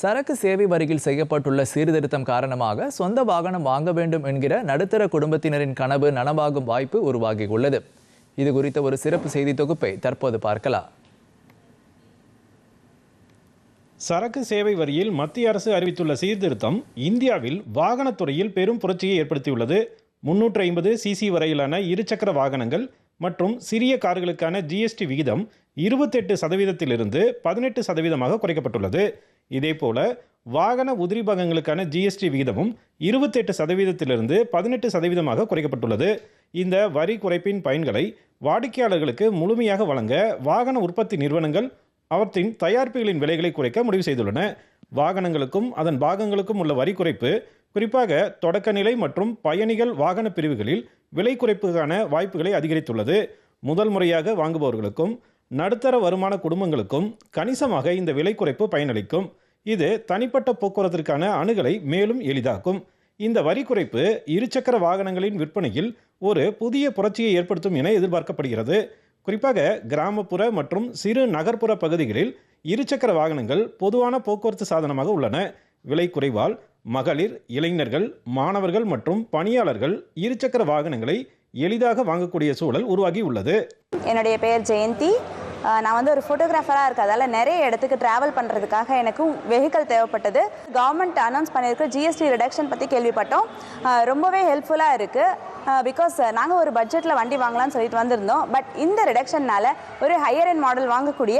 சரக்கு சேவை வரியில் செய்யப்பட்டுள்ள சீர்திருத்தம் காரணமாக சொந்த வாகனம் வாங்க வேண்டும் என்கிற நடுத்தர குடும்பத்தினரின் கனவு நனவாகும் வாய்ப்பு உருவாகியுள்ளது. இது குறித்த ஒரு சிறப்பு செய்தி தொகுப்பை தற்போது பார்க்கலாம். சரக்கு சேவை வரியில் மத்திய அரசு அறிவித்துள்ள சீர்திருத்தம் இந்தியாவில் வாகனத்துறையில் பெரும் புரட்சியை ஏற்படுத்தியுள்ளது. முன்னூற்று ஐம்பது சிசி வரையிலான இருசக்கர வாகனங்கள் மற்றும் சிறிய கார்களுக்கான ஜிஎஸ்டி விகிதம் இருபத்தெட்டு சதவீதத்திலிருந்து பதினெட்டு சதவீதமாக குறைக்கப்பட்டுள்ளது. இதேபோல வாகன உதிரி பாகங்களுக்கான ஜிஎஸ்டி விகிதமும் இருபத்தெட்டு சதவீதத்திலிருந்து பதினெட்டு சதவீதமாக குறைக்கப்பட்டுள்ளது. இந்த வரி குறைப்பின் பயன்களை வாடிக்கையாளர்களுக்கு முழுமையாக வழங்க வாகன உற்பத்தி நிறுவனங்கள் அவற்றின் தயாரிப்புகளின் விலைகளை குறைக்க முடிவு செய்துள்ளன. வாகனங்களுக்கும் அதன் பாகங்களுக்கும் உள்ள வரி குறைப்பு குறிப்பாக தொடக்கநிலை மற்றும் பயணிகள் வாகன பிரிவுகளில் விலை குறைப்புக்கான வாய்ப்புகளை அதிகரித்துள்ளது. முதல் முறையாக வாங்குபவர்களுக்கும் நடுத்தர வருமான குடும்பங்களுக்கும் கணிசமாக இந்த விலை குறைப்பு பயனளிக்கும். இது தனிப்பட்ட போக்குவரத்திற்கான அணுகலை மேலும் எளிதாக்கும். இந்த வரி குறைப்பு இருசக்கர வாகனங்களின் விற்பனையில் ஒரு புதிய புரட்சியை ஏற்படுத்தும் என எதிர்பார்க்கப்படுகிறது. குறிப்பாக கிராமப்புற மற்றும் சிறு நகர்ப்புற பகுதிகளில் இருசக்கர வாகனங்கள் பொதுவான போக்குவரத்து சாதனமாக உள்ளன. விலை குறைவால் மகளிர் இளைஞர்கள் மாணவர்கள் மற்றும் பணியாளர்கள் இருசக்கர வாகனங்களை எளிதாக வாங்கக்கூடிய சூழல் உருவாகி உள்ளது. என்னுடைய பெயர் ஜெயந்தி. நான் வந்து ஒரு ஃபோட்டோகிராஃபராக இருக்கிறதால நிறைய இடத்துக்கு ட்ராவல் பண்ணுறதுக்காக எனக்கும் வெஹிக்கல் தேவைப்பட்டது. கவர்மெண்ட் அனௌன்ஸ் பண்ணியிருக்க ஜிஎஸ்டி ரிடக்ஷன் பற்றி கேள்விப்பட்டோம். ரொம்பவே ஹெல்ப்ஃபுல்லாக இருக்குது பிகாஸ் நாங்கள் ஒரு பட்ஜெட்டில் வண்டி வாங்கலாம்னு சொல்லிட்டு வந்திருந்தோம். பட் இந்த ரிடக்ஷன்னால் ஒரு ஹையர் அண்ட் மாடல் வாங்கக்கூடிய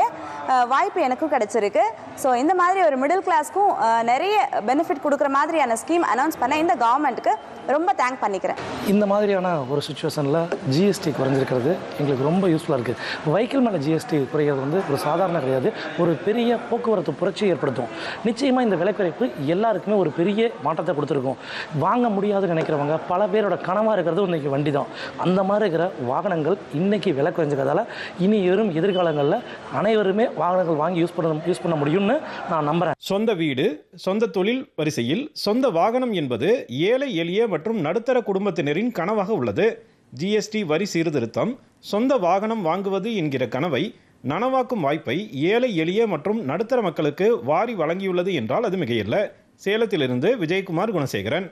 வாய்ப்பு எனக்கும் கிடைச்சிருக்கு. ஸோ இந்த மாதிரி ஒரு மிடில் கிளாஸ்க்கும் நிறைய பெனிஃபிட் கொடுக்குற மாதிரியான ஸ்கீம் அனௌன்ஸ் பண்ண இந்த கவர்மெண்ட்டுக்கு ரொம்ப தேங்க் பண்ணிக்கிறேன். இந்த மாதிரியான ஒரு சுச்சுவேஷனில் ஜிஎஸ்டி குறைஞ்சிருக்கிறது எங்களுக்கு ரொம்ப யூஸ்ஃபுல்லாக இருக்குது வெஹிக்கிள் மேலே ஜிஎஸ்டி குறைகிறது வந்து ஒரு சாதாரண கிடையாது. ஒரு பெரிய போக்குவரத்து புரட்சியை ஏற்படுத்தும். நிச்சயமாக இந்த விலை குறைப்பு எல்லாருக்குமே ஒரு பெரிய மாற்றத்தை கொடுத்துருக்கும். வாங்க முடியாதுன்னு நினைக்கிறவங்க பல பேரோட கனவாக இருக்கிறது இன்றைக்கி வண்டி தான் அந்த மாதிரி இருக்கிற வாகனங்கள் இன்றைக்கி விலை குறைஞ்சிக்கிறதால இனி வரும் எதிர்காலங்களில் அனைவருமே வாகனங்கள் வாங்கி யூஸ் பண்ண யூஸ் பண்ண முடியும் முடியும்னு நான் நம்புகிறேன் சொந்த வீடு சொந்த தொழில் வரிசையில் சொந்த வாகனம் என்பது ஏழை எளிய மற்றும் நடுத்தர குடும்பத்தினரின் கனவாக உள்ளது. ஜிஎஸ்டி வரி சீர்திருத்தம் சொந்த வாகனம் வாங்குவது என்கிற கனவை நனவாக்கும் வாய்ப்பை ஏழை எளிய மற்றும் நடுத்தர மக்களுக்கு வாரி வழங்கியுள்ளது என்றால் அது மிகையில்லை. சேலத்திலிருந்து விஜயகுமார் குணசேகரன்.